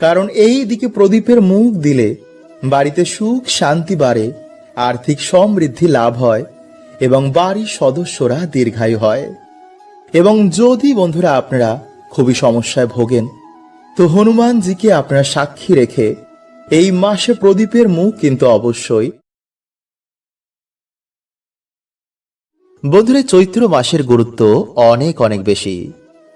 কারণ এই দিকে প্রদীপের মুখ দিলে বাড়িতে সুখ শান্তি বাড়ে, আর্থিক সমৃদ্ধি লাভ হয় এবং বাড়ির সদস্যরা দীর্ঘায়ু হয়। এবং যদি বন্ধুরা আপনারা খুবই সমস্যায় ভোগেন, তো হনুমানজিকে আপনারা সাক্ষী রেখে এই মাসে প্রদীপের মুখ কিন্তু অবশ্যই বন্ধুরা, চৈত্র মাসের গুরুত্ব অনেক অনেক বেশি।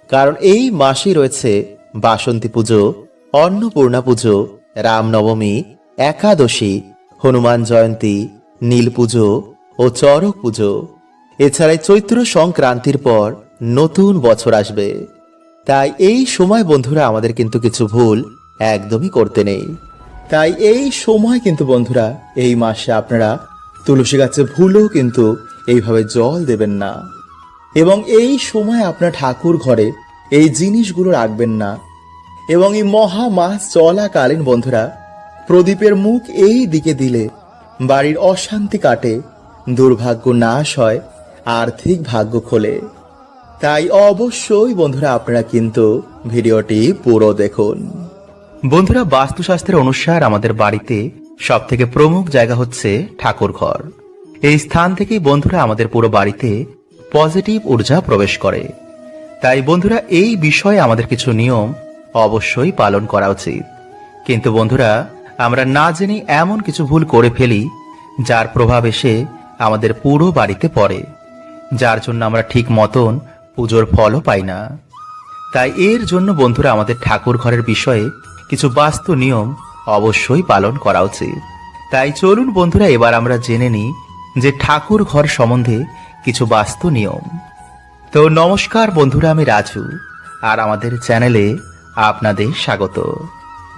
কারণ এই মাসেই রয়েছে বাসন্তী পুজো। অন্নপূর্ণা পুজো রামনবমী একাদশী, হনুমান জয়ন্তী, নীল পুজো ও চরক পুজো। এছাড়াই চৈত্র সংক্রান্তির পর নতুন বছর আসবে। তাই এই সময় বন্ধুরা আমাদের কিন্তু কিছু ভুল একদমই করতে নেই। তাই এই সময় কিন্তু বন্ধুরা এই মাসে আপনারা তুলসী গাছে ভুলও কিন্তু এইভাবে জল দেবেন না। এবং এই সময় আপনার ঠাকুর ঘরে এই জিনিসগুলো রাখবেন না। এবং এই মহা মাস চলাকালীন বন্ধুরা, প্রদীপের মুখ এই দিকে দিলে বাড়ির অশান্তি কাটে, দুর্ভাগ্য নাশ হয়, আর্থিক ভাগ্য খোলে। তাই অবশ্যই বন্ধুরা আপনারা কিন্তু ভিডিওটি পুরো দেখুন। বন্ধুরা, বাস্তুশাস্ত্রের অনুসার আমাদের বাড়িতে সব থেকে প্রমুখ জায়গা হচ্ছে ঠাকুর ঘর। এই স্থান থেকেই বন্ধুরা আমাদের পুরো বাড়িতে পজিটিভ ঊর্জা প্রবেশ করে। তাই বন্ধুরা, এই বিষয়ে আমাদের কিছু নিয়ম অবশ্যই পালন করা উচিত। কিন্তু বন্ধুরা, আমরা না জেনে এমন কিছু ভুল করে ফেলি, যার প্রভাব এসে আমাদের পুরো বাড়িতে পড়ে, যার জন্য আমরা ঠিক মতন পুজোর ফলও পাই না। তাই এর জন্য বন্ধুরা, আমাদের ঠাকুর ঘরের বিষয়ে কিছু বাস্তু নিয়ম অবশ্যই পালন করা উচিত। তাই চলুন বন্ধুরা, এবার আমরা জেনে নিই যে ঠাকুর ঘর সম্বন্ধে কিছু বাস্তু নিয়ম। তো নমস্কার বন্ধুরা, আমি রাজু, আর আমাদের চ্যানেলে আপনাদের স্বাগত।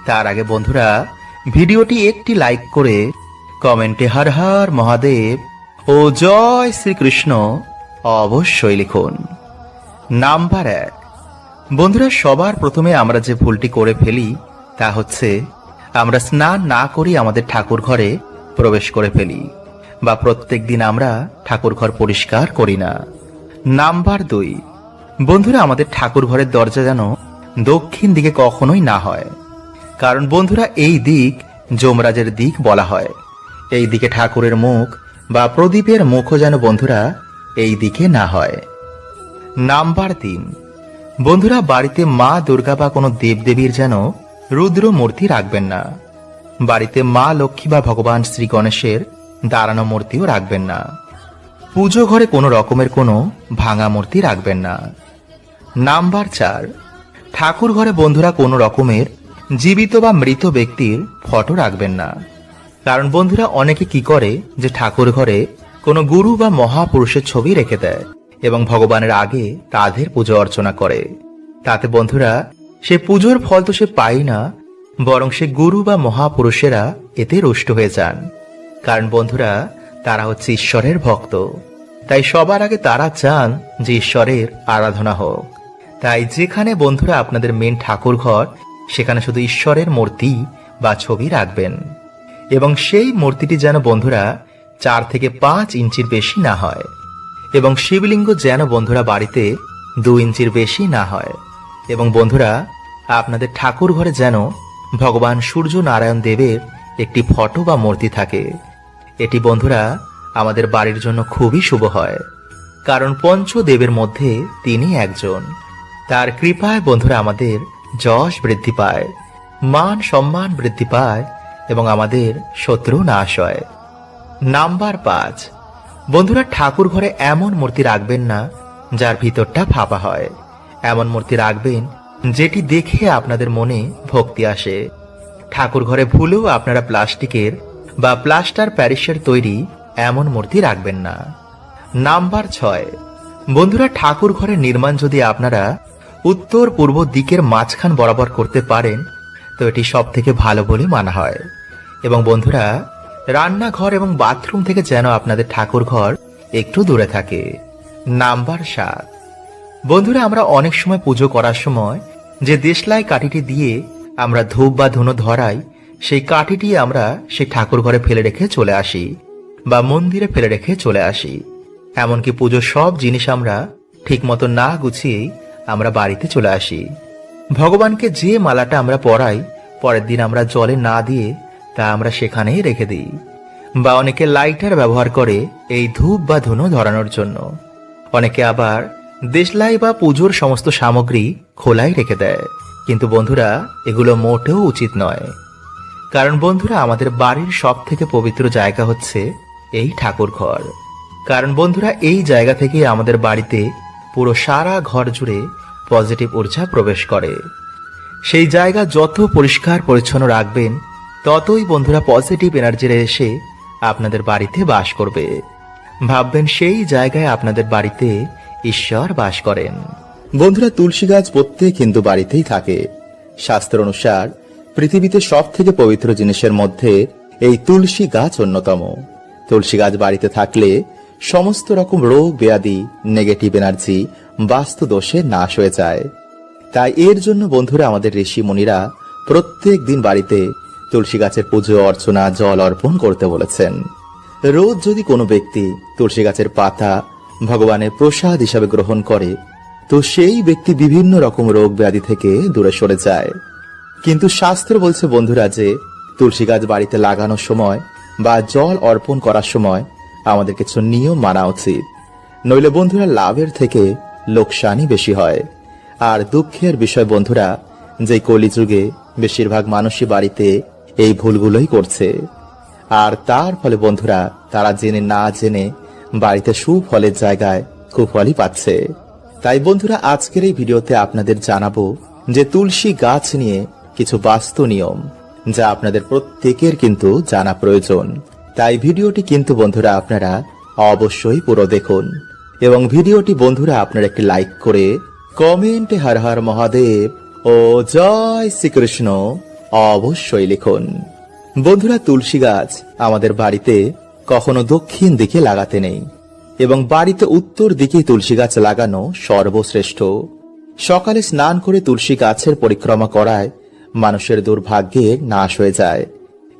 তার আগে বন্ধুরা, ভিডিওটি একটি লাইক করে কমেন্টে হর হর মহাদেব ও জয় শ্রীকৃষ্ণ অবশ্যই লিখুন। নাম্বার এক। বন্ধুরা, সবার প্রথমে আমরা যে ভুলটি করে ফেলি তা হচ্ছে আমরা স্নান না করেই আমাদের ঠাকুর ঘরে প্রবেশ করে ফেলি বা প্রত্যেক দিন আমরা ঠাকুর ঘর পরিষ্কার করি না। নাম্বার দুই। বন্ধুরা, আমাদের ঠাকুর ঘরের দরজা যেন দক্ষিণ দিকে কখনোই না হয়। কারণ বন্ধুরা, এই দিক যমরাজের দিক বলা হয়। এই দিকে ঠাকুরের মুখ বা প্রদীপের মুখও যেন বন্ধুরা এই দিকে না হয়। নাম্বার তিন। বন্ধুরা, বাড়িতে মা দুর্গা বা কোনো দেবদেবীর যেন রুদ্র মূর্তি রাখবেন না। বাড়িতে মা লক্ষ্মী বা ভগবান শ্রী গণেশের দাঁড়ানো মূর্তিও রাখবেন না। পুজো ঘরে কোনো রকমের কোনো ভাঙা মূর্তি রাখবেন না। নাম্বার চার। ঠাকুর ঘরে বন্ধুরা কোনো রকমের জীবিত বা মৃত ব্যক্তির ফটো রাখবেন না। কারণ বন্ধুরা অনেকে কি করে যে ঠাকুর ঘরে কোনো গুরু বা মহাপুরুষের ছবি রেখে দেয় এবং ভগবানের আগে তাদের পুজো অর্চনা করে। তাতে বন্ধুরা সে পুজোর ফল তো সে পায় না, বরং সে গুরু বা মহাপুরুষেরা এতে রুষ্ট হয়ে যান। কারণ বন্ধুরা তারা হচ্ছে ঈশ্বরের ভক্ত। তাই সবার আগে তারা চান যে ঈশ্বরের আরাধনা হোক। তাই যেখানে বন্ধুরা আপনাদের মেন ঠাকুর ঘর, সেখানে শুধু ঈশ্বরের মূর্তি বা ছবি রাখবেন। এবং সেই মূর্তিটি যেন বন্ধুরা চার থেকে পাঁচ ইঞ্চির বেশি না হয় এবং শিবলিঙ্গ যেন বন্ধুরা বাড়িতে দু ইঞ্চির বেশি না হয়। এবং বন্ধুরা, আপনাদের ঠাকুর ঘরে যেন ভগবান সূর্য নারায়ণ দেবের একটি ফটো বা মূর্তি থাকে। এটি বন্ধুরা আমাদের বাড়ির জন্য খুবই শুভ হয়। কারণ পঞ্চদেবের মধ্যে তিনি একজন। তার কৃপায় বন্ধুরা আমাদের যশ বৃদ্ধি পায়, মান সম্মান বৃদ্ধি পায় এবং আমাদের শত্রু নাশ হয়। নাম্বার পাঁচ, বন্ধুরা ঠাকুর ঘরে এমন মূর্তি রাখবেন না যার ভিতরটা ফাঁপা হয়। এমন মূর্তি রাখবেন যেটি দেখে আপনাদের মনে ভক্তি আসে। ঠাকুর ঘরে ভুলেও আপনারা প্লাস্টিকের বা প্লাস্টার প্যারিসের তৈরি এমন মূর্তি রাখবেন না। নাম্বার ছয়, বন্ধুরা ঠাকুর ঘরের নির্মাণ যদি আপনারা উত্তর পূর্ব দিকের মাঝখান বরাবর করতে পারেন, তো এটি সব থেকে ভালো বলে মানা হয়। এবং বন্ধুরা, রান্নাঘর এবং বাথরুম থেকে যেন আপনাদের ঠাকুর ঘর একটু দূরে থাকে। নাম্বার সাত। বন্ধুরা, আমরা অনেক সময় পুজো করার সময় যে দেশলাই কাঠিটি দিয়ে আমরা ধূপ বা ধুনো ধরাই, সেই কাঠিটি আমরা সেই ঠাকুর ঘরে ফেলে রেখে চলে আসি বা মন্দিরে ফেলে রেখে চলে আসি। এমনকি পুজোর সব জিনিস আমরা ঠিকমতো না গুছিয়েই আমরা বাড়িতে চলে আসি। ভগবানকে যে মালাটা আমরা পরাই, পরের দিন আমরা জলে না দিয়ে তা আমরা সেখানেই রেখে দিই বা অনেকে লাইটার ব্যবহার করে এই ধূপ বা ধুনো ধরানোর জন্য। অনেকে আবার দেশলাই বা পুজোর সমস্ত সামগ্রী খোলাই রেখে দেয়। কিন্তু বন্ধুরা, এগুলো মোটেও উচিত নয়। কারণ বন্ধুরা, আমাদের বাড়ির সব থেকে পবিত্র জায়গা হচ্ছে এই ঠাকুর ঘর কারণ বন্ধুরা, এই জায়গা থেকে আমাদের বাড়িতে পুরো সারা ঘর জুড়ে পজিটিভ ঊর্জা প্রবেশ করে। সেই জায়গা যত পরিষ্কার, পরিচ্ছন্ন রাখবেন, ততই বন্ধুরা পজিটিভ এনার্জিরা এসে আপনাদের বাড়িতে বাস করবে। ভাববেন সেই জায়গায় আপনাদের বাড়িতে ঈশ্বর বাস করেন। বন্ধুরা তুলসী গাছ প্রত্যেক হিন্দু বাড়িতেই থাকে। শাস্ত্র অনুসার পৃথিবীতে সব থেকে পবিত্র জিনিসের মধ্যে এই তুলসী গাছ অন্যতম। তুলসী গাছ বাড়িতে থাকলে সমস্ত রকম রোগ, ব্যাধি নেগেটিভ এনার্জি বাস্তু দোষে নাশ হয়ে যায়। তাই এর জন্য বন্ধুরা আমাদের ঋষি মুনিরা প্রত্যেক দিন বাড়িতে তুলসী গাছের পুজো, অর্চনা, জল অর্পণ করতে বলেছেন। রোজ যদি কোনো ব্যক্তি তুলসী গাছের পাতা ভগবানের প্রসাদ হিসাবে গ্রহণ করে, তো সেই ব্যক্তি বিভিন্ন রকম রোগ, ব্যাধি থেকে দূরে সরে যায়। কিন্তু শাস্ত্র বলছে বন্ধুরা যে, তুলসী গাছ বাড়িতে লাগানোর সময় বা জল অর্পণ করার সময় আমাদের কিছু নিয়ম মানা উচিত। নইলে বন্ধুরা লাভের থেকে লোকসানই বেশি হয়। আর দুঃখের বিষয় বন্ধুরা, যে কলিযুগে বেশিরভাগ মানুষই বাড়িতে এই ভুলগুলোই করছে। আর তার ফলে বন্ধুরা, তারা জেনে না জেনে বাড়িতে সুফলের জায়গায় কুফলই পাচ্ছে। তাই বন্ধুরা, আজকের এই ভিডিওতে আপনাদের জানাব যে তুলসী গাছ নিয়ে কিছু বাস্তু নিয়ম, যা আপনাদের প্রত্যেকের কিন্তু জানা প্রয়োজন। তাই ভিডিওটি কিন্তু বন্ধুরা আপনারা অবশ্যই পুরো দেখুন এবং ভিডিওটি বন্ধুরা আপনারা একটি লাইক করে কমেন্টে হর হর মহাদেব ও জয় শ্রীকৃষ্ণ অবশ্যই লিখুন। বন্ধুরা তুলসী গাছ আমাদের বাড়িতে কখনো দক্ষিণ দিকে লাগাতে নেই এবং বাড়িতে উত্তর দিকে তুলসী গাছ লাগানো সর্বশ্রেষ্ঠ। সকালে স্নান করে তুলসী গাছের পরিক্রমা করায় মানুষের দুর্ভাগ্যের নাশ হয়ে যায়।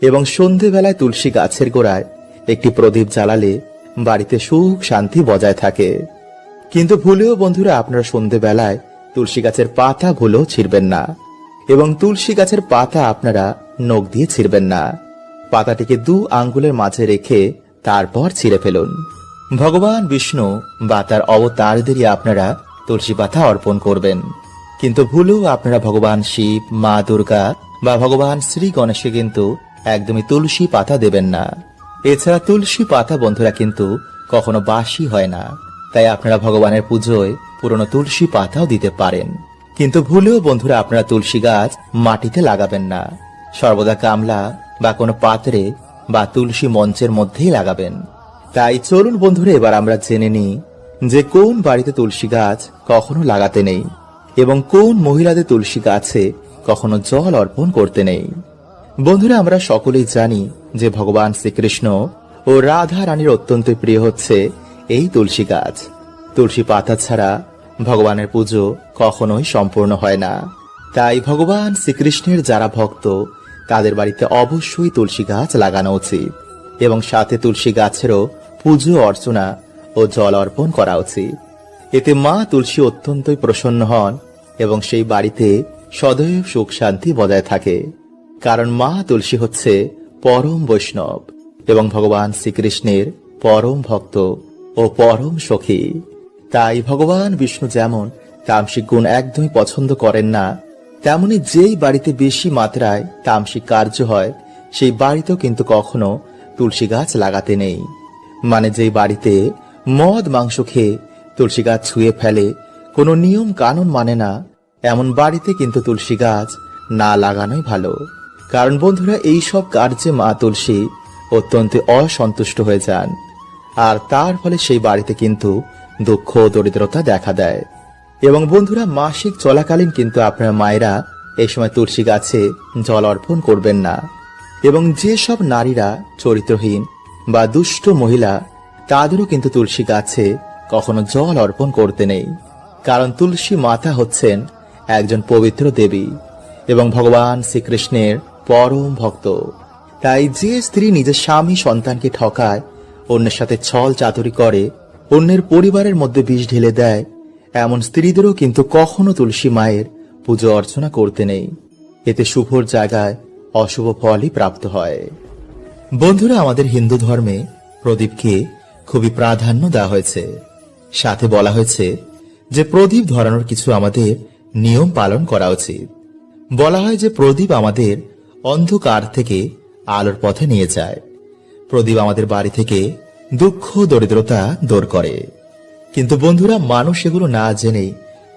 এবং সন্ধেবেলায় তুলসী গাছের গোড়ায় একটি প্রদীপ জ্বালালে বাড়িতে সুখ শান্তি বজায় থাকে। কিন্তু ভুলেও বন্ধুরা, আপনারা সন্ধেবেলায় তুলসী গাছের পাতা ভুলেও ছিঁড়বেন না এবং তুলসী গাছের পাতা আপনারা নখ দিয়ে ছিঁড়বেন না। পাতাটিকে দু আঙ্গুলের মাঝে রেখে তারপর ছিঁড়ে ফেলুন। ভগবান বিষ্ণু বা তার অবতারদেরই আপনারা তুলসী পাতা অর্পণ করবেন। কিন্তু ভুলেও আপনারা ভগবান শিব, মা দুর্গা বা ভগবান শ্রী গণেশকে কিন্তু একদমই তুলসী পাতা দেবেন না। এছাড়া তুলসী পাতা, বন্ধুরা, কিন্তু কখনো বাসি হয় না। তাই আপনারা ভগবানের পুজোয় পুরনো তুলসী পাতাও দিতে পারেন। কিন্তু ভুলেও, বন্ধুরা, আপনারা তুলসী গাছ মাটিতে লাগাবেন না। সর্বদা গামলা বা কোনো পাত্রে বা তুলসী মঞ্চের মধ্যেই লাগাবেন। তাই চলুন, বন্ধুরা, এবার আমরা জেনে নিই যে কোন বাড়িতে তুলসী গাছ কখনো লাগাতে নেই এবং কোন মহিলাদের তুলসী গাছে কখনো জল অর্পণ করতে নেই। বন্ধুরা, আমরা সকলেই জানি যে ভগবান শ্রীকৃষ্ণ ও রাধা রানীর অত্যন্ত প্রিয় হচ্ছে এই তুলসী গাছ। তুলসী পাতা ছাড়া ভগবানের পুজো কখনোই সম্পূর্ণ হয় না। তাই ভগবান শ্রীকৃষ্ণের যারা ভক্ত, তাদের বাড়িতে অবশ্যই তুলসী গাছ লাগানো উচিত এবং সাথে তুলসী গাছেরও পুজো, অর্চনা ও জল অর্পণ করা উচিত। এতে মা তুলসী অত্যন্তই প্রসন্ন হন এবং সেই বাড়িতে সদৈব সুখ শান্তি বজায় থাকে। কারণ মা তুলসী হচ্ছে পরম বৈষ্ণব এবং ভগবান শ্রীকৃষ্ণের পরম ভক্ত ও পরম সখী। তাই ভগবান বিষ্ণু যেমন তামসিক গুণ একদমই পছন্দ করেন না, তেমনি যেই বাড়িতে বেশি মাত্রায় তামসিক কার্য হয়, সেই বাড়িতেও কিন্তু কখনো তুলসী গাছ লাগাতে নেই। মানে যেই বাড়িতে মদ মাংস খেয়ে তুলসী গাছ ছুঁয়ে ফেলে কোনো নিয়ম কানুন মানে না, এমন বাড়িতে কিন্তু তুলসী গাছ না লাগানোই ভালো। কারণ বন্ধুরা এই সব কার্যে মা তুলসী অত্যন্ত অসন্তুষ্ট হয়ে যান। আর তার ফলে সেই বাড়িতে কিন্তু দুঃখ, দরিদ্রতা দেখা দেয়। এবং বন্ধুরা, মাসিক চলাকালীন কিন্তু আপনার মায়েরা এই সময় তুলসী গাছে জল অর্পণ করবেন না। এবং যেসব নারীরা চরিত্রহীন বা দুষ্ট মহিলা, তাদেরও কিন্তু তুলসী গাছে কখনো জল অর্পণ করতে নেই। কারণ তুলসী মাতা হচ্ছেন একজন পবিত্র দেবী এবং ভগবান শ্রীকৃষ্ণের পরম ভক্ত। তাই যে স্ত্রী নিজের স্বামী সন্তানকে ঠকায়, অন্যের সাথে ছল চাতুরি করে, অন্যের পরিবারের মধ্যে বিষ ঢেলে দেয়, এমন স্ত্রীদেরও কিন্তু কখনো তুলসী মায়ের পুজো অর্চনা করতে নেই। এতে শুভর জায়গায় অশুভ ফলই প্রাপ্ত হয়। বন্ধুরা, আমাদের হিন্দু ধর্মে প্রদীপকে খুবই প্রাধান্য দেওয়া হয়েছে। সাথে বলা হয়েছে যে, প্রদীপ ধরানোর কিছু আমাদের নিয়ম পালন করা উচিত। বলা হয় যে, প্রদীপ আমাদের অন্ধকার থেকে আলোর পথে নিয়ে যায়। প্রদীপ আমাদের বাড়ি থেকে দুঃখ, দরিদ্রতা দূর করে। কিন্তু বন্ধুরা, মানুষ এগুলো না জেনে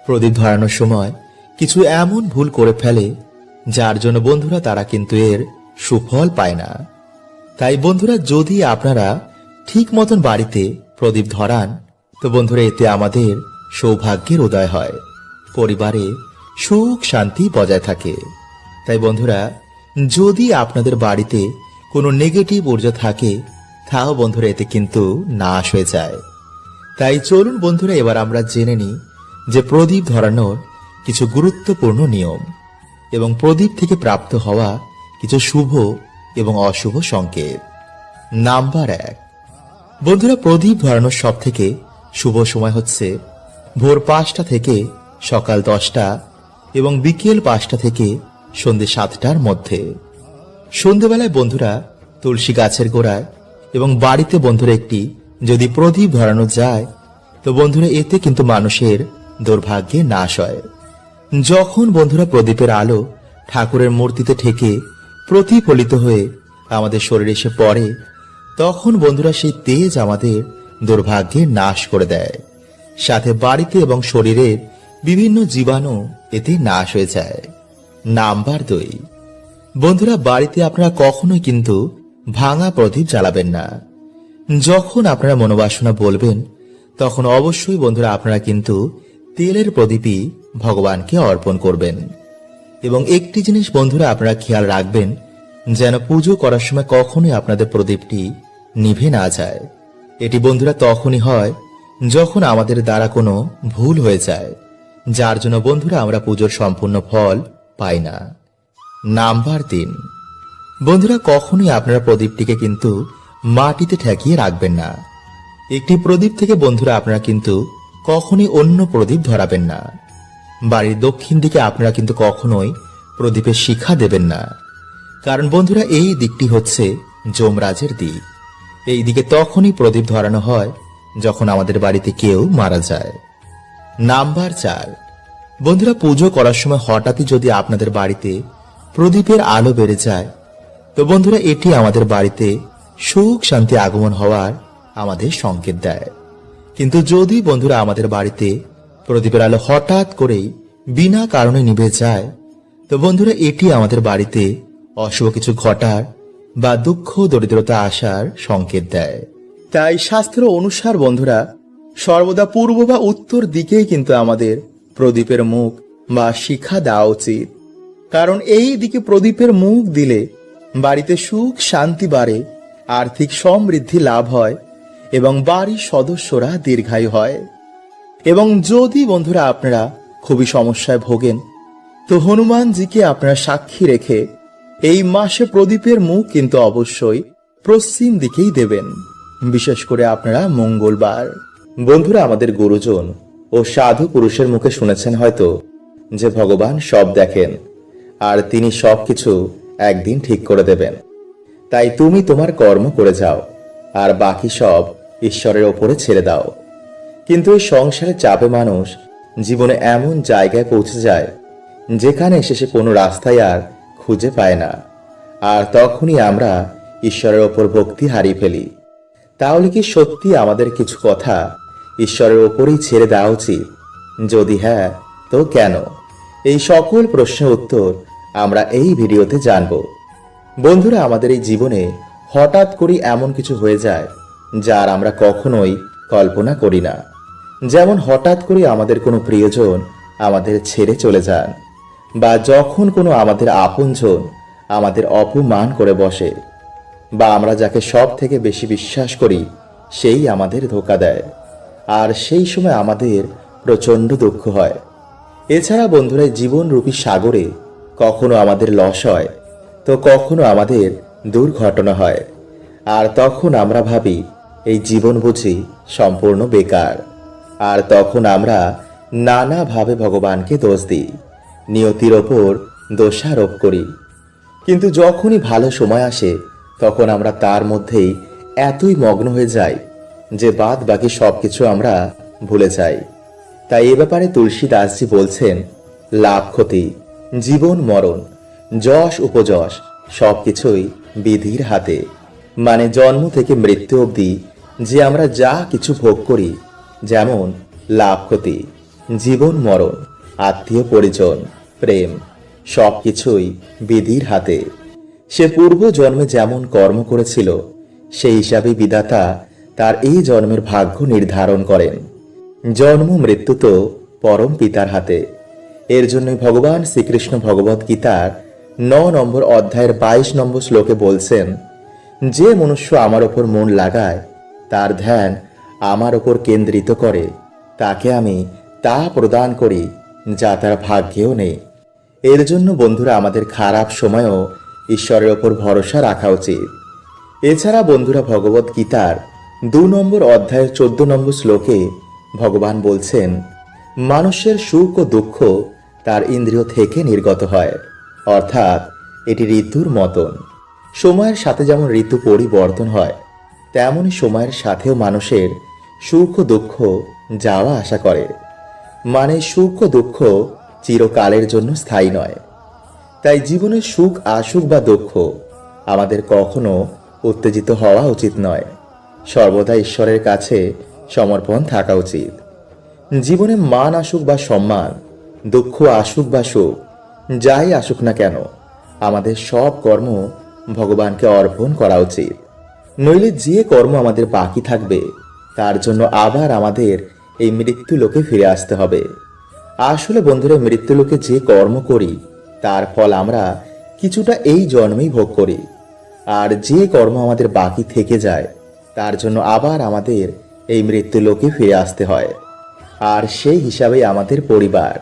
প্রদীপ ধরানোর সময় কিছু এমন ভুল করে ফেলে, যার জন্য বন্ধুরা তারা কিন্তু এর সুফল পায় না। তাই বন্ধুরা, যদি আপনারা ঠিক মতন বাড়িতে প্রদীপ ধরান, তো বন্ধুরা, এতে আমাদের সৌভাগ্যের উদয় হয়। পরিবারে সুখ, শান্তি বজায় থাকে। তাই বন্ধুরা যদি আপনাদের বাড়িতে কোনো নেগেটিভ ঊর্জা থাকে, তাও বন্ধুরা, এতে কিন্তু নাশ হয়ে যায়। তাই চলুন বন্ধুরা, এবার আমরা জেনে নিই যে প্রদীপ ধরানোর কিছু গুরুত্বপূর্ণ নিয়ম এবং প্রদীপ থেকে প্রাপ্ত হওয়া কিছু শুভ এবং অশুভ সংকেত। নাম্বার এক। বন্ধুরা, প্রদীপ ধরানোর সব থেকে শুভ সময় হচ্ছে ভোর পাঁচটা থেকে সকাল দশটা এবং বিকেল পাঁচটা থেকে সন্ধে সাতটার মধ্যে। সন্ধেবেলায় বন্ধুরা তুলসী গাছের গোড়ায় এবং বাড়িতে বন্ধুরা একটি যদি প্রদীপ ধরানো যায়, তো বন্ধুরা এতে কিন্তু মানুষের দুর্ভাগ্যে নাশ হয়। যখন বন্ধুরা প্রদীপের আলো ঠাকুরের মূর্তিতে ঠেকে প্রতিফলিত হয়ে আমাদের শরীরে এসে পড়ে, তখন বন্ধুরা সেই তেজ আমাদের দুর্ভাগ্যে নাশ করে দেয়। সাথে বাড়িতে এবং শরীরের বিভিন্ন জীবাণু এতে নাশ হয়ে যায়। নাম্বার দুই। বন্ধুরা, বাড়িতে আপনারা কখনোই কিন্তু ভাঙা প্রদীপ জ্বালাবেন না। যখন আপনারা মনোবাসনা বলবেন, তখন অবশ্যই বন্ধুরা আপনারা কিন্তু তেলের প্রদীপই ভগবানকে অর্পণ করবেন। এবং একটি জিনিস বন্ধুরা আপনারা খেয়াল রাখবেন, যেন পুজো করার সময় কখনোই আপনাদের প্রদীপটি নিভে না যায়। এটি বন্ধুরা তখনই হয় যখন আমাদের দ্বারা কোনো ভুল হয়ে যায়, যার জন্য বন্ধুরা আমরা পুজোর সম্পূর্ণ ফল পাই না। নাম্বার তিন বন্ধুরা, কখনোই আপনারা প্রদীপটিকে কিন্তু মাটিতে ঠেকিয়ে রাখবেন না। একটি প্রদীপ থেকে বন্ধুরা, আপনারা কিন্তু কখনোই অন্য প্রদীপ ধরাবেন না। বাড়ির দক্ষিণ দিকে আপনারা কিন্তু কখনোই প্রদীপের শিখা দেবেন না। কারণ বন্ধুরা, এই দিকটি হচ্ছে যমরাজের দিক। এই দিকে তখনই প্রদীপ ধরানো হয় যখন আমাদের বাড়িতে কেউ মারা যায়। নাম্বার চার বন্ধুরা, পুজো করার সময় হঠাৎই যদি আপনাদের বাড়িতে প্রদীপের আলো বেড়ে যায়, তো বন্ধুরা, এটি আমাদের বাড়িতে সুখ, শান্তি আগমন হওয়ার আমাদের সংকেত দেয়। কিন্তু যদি বন্ধুরা, আমাদের বাড়িতে প্রদীপের আলো হঠাৎ করেই বিনা কারণে নিভে যায়, তো বন্ধুরা, এটি আমাদের বাড়িতে অশুভ কিছু ঘটার বা দুঃখ, দরিদ্রতা আসার সংকেত দেয়। তাই শাস্ত্র অনুসার বন্ধুরা, সর্বদা পূর্ব বা উত্তর দিকেই কিন্তু আমাদের প্রদীপের মুখ বা শিখা দেওয়া উচিত। কারণ এই দিকে প্রদীপের মুখ দিলে বাড়িতে সুখ শান্তি বাড়ে, আর্থিক সমৃদ্ধি লাভ হয় এবং বাড়ির সদস্যরা দীর্ঘায়ু হয়। এবং যদি বন্ধুরা আপনারা খুবই সমস্যায় ভোগেন, তো হনুমানজিকে আপনারা সাক্ষী রেখে এই মাসে প্রদীপের মুখ কিন্তু অবশ্যই পশ্চিম দিকেই দেবেন। বিশেষ করে আপনারা মঙ্গলবার। বন্ধুরা, আমাদের গুরুজন ও সাধু পুরুষের মুখে শুনেছেন হয়তো, যে ভগবান সব দেখেন, আর তিনি সব কিছু একদিন ঠিক করে দেবেন। তাই তুমি তোমার কর্ম করে যাও, আর বাকি সব ঈশ্বরের ওপরে ছেড়ে দাও। কিন্তু এই সংসারের চাপে মানুষ জীবনে এমন জায়গায় পৌঁছে যায়, যেখানে এসে সে কোনো রাস্তায় আর খুঁজে পায় না। আর তখনই আমরা ঈশ্বরের ওপর ভক্তি হারিয়ে ফেলি। তাহলে কি সত্যি আমাদের কিছু কথা ঈশ্বরের ওপরেই ছেড়ে দেওয়া উচিত। যদি হ্যাঁ তো কেন? এই সকল প্রশ্নের উত্তর আমরা এই ভিডিওতে জানব। বন্ধুরা, আমাদের এই জীবনে হঠাৎ করে এমন কিছু হয়ে যায় যার আমরা কখনোই কল্পনা করি না। যেমন হঠাৎ করে আমাদের কোনো প্রিয়জন আমাদের ছেড়ে চলে যান বা যখন কোনো আমাদের আপনজন আমাদের অপমান করে বসে বা আমরা যাকে সব থেকে বেশি বিশ্বাস করি, সেই আমাদের ধোকা দেয়। আর সেই সময় আমাদের প্রচণ্ড দুঃখ হয়। এছাড়া বন্ধুরা, জীবনরূপী সাগরে কখনো আমাদের লস হয়, তো কখনো আমাদের দুর্ঘটনা হয়। আর তখন আমরা ভাবি, এই জীবন বুঝি সম্পূর্ণ বেকার। আর তখন আমরা নানাভাবে ভগবানকে দোষ দিই, নিয়তির ওপর দোষারোপ করি। কিন্তু যখনই ভালো সময় আসে, তখন আমরা তার মধ্যেই এতই মগ্ন হয়ে যাই যে বাদ বাকি সব কিছু আমরা ভুলে যাই। তাই এ ব্যাপারে তুলসী দাসজি বলছেন, লাভ ক্ষতি, জীবন মরণ, যশ উপযশ সব কিছুই বিধির হাতে। মানে জন্ম থেকে মৃত্যু অবধি যে আমরা যা কিছু ভোগ করি, যেমন লাভ ক্ষতি, জীবন মরণ, আত্মীয় পরিজন, প্রেম সব কিছুই বিধির হাতে। সে পূর্ব জন্মে যেমন কর্ম করেছিল, সেই হিসাবে বিধাতা তার এই জন্মের ভাগ্য নির্ধারণ করেন। জন্ম, মৃত্যু তো পরম পিতার হাতে। এর জন্য ভগবান শ্রীকৃষ্ণ ভগবত গীতার ন নম্বর অধ্যায়ের বাইশ নম্বর শ্লোকে বলছেন, যে মনুষ্য আমার ওপর মন লাগায়, তার ধ্যান আমার ওপর কেন্দ্রিত করে। তাকে আমি তা প্রদান করি যা তার ভাগ্যেও নেই। এর জন্য বন্ধুরা, আমাদের খারাপ সময়েও ঈশ্বরের ওপর ভরসা রাখা উচিত। এছাড়া বন্ধুরা, ভগবত গীতার দু নম্বর অধ্যায়ের চোদ্দ নম্বর শ্লোকে ভগবান বলছেন, মানুষের সুখ ও দুঃখ তার ইন্দ্রিয় থেকে নির্গত হয়, অর্থাৎ এটি ঋতুর মতন। সময়ের সাথে যেমন ঋতু পরিবর্তন হয় তেমনই সময়ের সাথেও মানুষের সুখ দুঃখ যাওয়া আশা করে। মানে সুখ ও দুঃখ চিরকালের জন্য স্থায়ী নয়। তাই জীবনে সুখ আসুক বা দুঃখ, আমাদের কখনো উত্তেজিত হওয়া উচিত নয়। সর্বদা ঈশ্বরের কাছে সমর্পণ থাকা উচিত। জীবনে মান আসুক বা সম্মান, দুঃখ আসুক বা সুখ, যাই আসুক না কেন, আমাদের সব কর্ম ভগবানকে অর্পণ করা উচিত। নইলে যে কর্ম আমাদের বাকি থাকবে, তার জন্য আবার আমাদের এই মৃত্যু লোকে ফিরে আসতে হবে। আসলে বন্ধুরা, মৃত্যু লোকে যে কর্ম করি, তার ফল আমরা কিছুটা এই জন্মেই ভোগ করি। আর যে কর্ম আমাদের বাকি থেকে যায় তার জন্য আবার আমাদের এই মৃত্যু লোকে ফিরে আসতে হয়। আর সেই হিসাবে আমাদের পরিবার,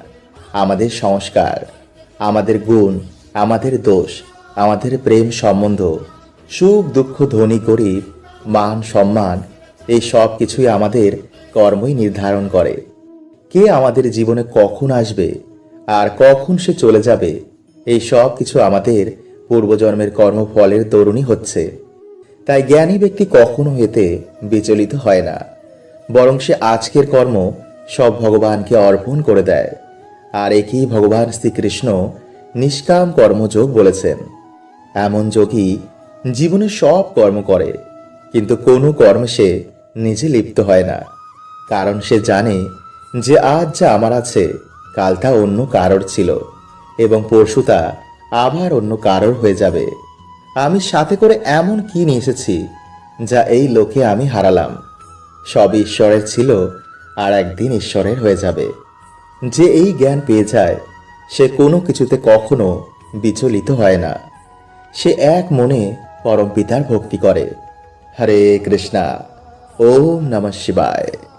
আমাদের সংস্কার, আমাদের গুণ, আমাদের দোষ, আমাদের প্রেম সম্বন্ধ, সুখ দুঃখ ধনী গরিব, মান সম্মান, এই সব কিছুই আমাদের কর্মই নির্ধারণ করে। কে আমাদের জীবনে কখন আসবে আর কখন সে চলে যাবে, এই সব কিছু আমাদের পূর্বজন্মের কর্মফলের দরুণই হচ্ছে। তাই জ্ঞানী ব্যক্তি কখনো এতে বিচলিত হয় না। বরং সে আজকের কর্ম সব ভগবানকে অর্পণ করে দেয়। আর একই ভগবান শ্রীকৃষ্ণ নিষ্কাম কর্মযোগ বলেছেন। এমন যোগী জীবনে সব কর্ম করে, কিন্তু কোনো কর্মে সে নিজে লিপ্ত হয় না। কারণ সে জানে যে আজ যা আমার আছে, কাল তা অন্য কারোর ছিল, এবং পরশু তা আবার অন্য কারোর হয়ে যাবে। আমি সাথে করে এমন কি নিয়ে এসেছি যা এই লোকে আমি হারালাম? সব ঈশ্বরের ছিল আর একদিন ঈশ্বরের হয়ে যাবে। যে এই জ্ঞান পেয়ে যায়, সে কোনো কিছুতে কখনো বিচলিত হয় না। সে এক মনে পরম পিতার ভক্তি করে। হরে কৃষ্ণা, ওম নমঃ শিবায়।